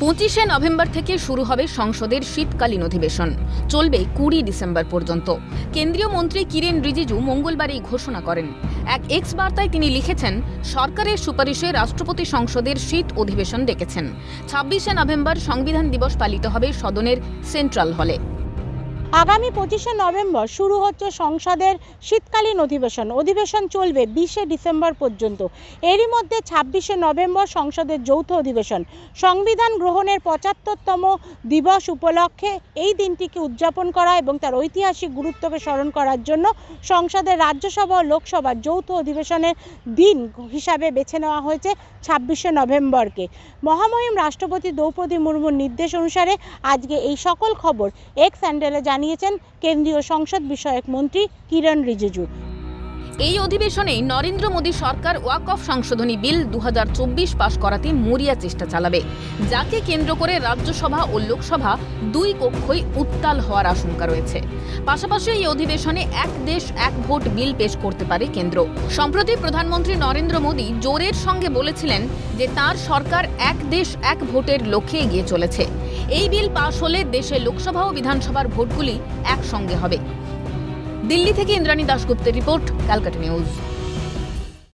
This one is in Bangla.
পঁচিশে নভেম্বর থেকে শুরু হবে সংসদের শীতকালীন অধিবেশন। চলবে কুড়ি ডিসেম্বর পর্যন্ত। কেন্দ্রীয় মন্ত্রী কিরেন রিজিজু মঙ্গলবার এই ঘোষণা করেন। এক এক্স বার্তায় তিনি লিখেছেন, সরকারের সুপারিশে রাষ্ট্রপতি সংসদের শীত অধিবেশন ডেকেছেন। ছাব্বিশে নভেম্বর সংবিধান দিবস পালিত হবে সদনের সেন্ট্রাল হলে। আগামী পঁচিশে নভেম্বর শুরু হচ্ছে সংসদের শীতকালীন অধিবেশন। অধিবেশন চলবে বিশে ডিসেম্বর পর্যন্ত। এরই মধ্যে ছাব্বিশে নভেম্বর সংসদের যৌথ অধিবেশন। সংবিধান গ্রহণের পঁচাত্তরতম দিবস উপলক্ষে এই দিনটিকে উদযাপন করা এবং তার ঐতিহাসিক গুরুত্বকে স্মরণ করার জন্য সংসদের রাজ্যসভা ও লোকসভার যৌথ অধিবেশনের দিন হিসাবে বেছে নেওয়া হয়েছে ছাব্বিশে নভেম্বরকে। মহামহিম রাষ্ট্রপতি দ্রৌপদী মুর্মুর নির্দেশ অনুসারে আজকে এই সকল খবর এক্স হ্যান্ডেলে জানিয়েছেন কেন্দ্রীয় সংসদ বিষয়ক মন্ত্রী কিরণ রিজিজু। এই অধিবেশনেই নরেন্দ্র মোদী সরকার ওয়াক অফ সংশোধনী বিল দু হাজার চব্বিশ পাশ করাতে মরিয়া চেষ্টা চালাবে, যাকে কেন্দ্র করে রাজ্যসভা ও লোকসভা দুই কক্ষই উত্তাল হওয়ার আশঙ্কা রয়েছে। পাশাপাশি এই অধিবেশনে এক দেশ এক ভোট বিল পেশ করতে পারে কেন্দ্র। সম্প্রতি প্রধানমন্ত্রী নরেন্দ্র মোদী জোরের সঙ্গে বলেছিলেন যে তার সরকার এক দেশ এক ভোটের লক্ষ্যে এগিয়ে চলেছে। এই বিল পাশ হলে দেশে লোকসভা ও বিধানসভার ভোটগুলি একসঙ্গে হবে। দিল্লি থেকে ইন্দ্রাণী দাশগুপ্তের রিপোর্ট ক্যালকাটা নিউজ।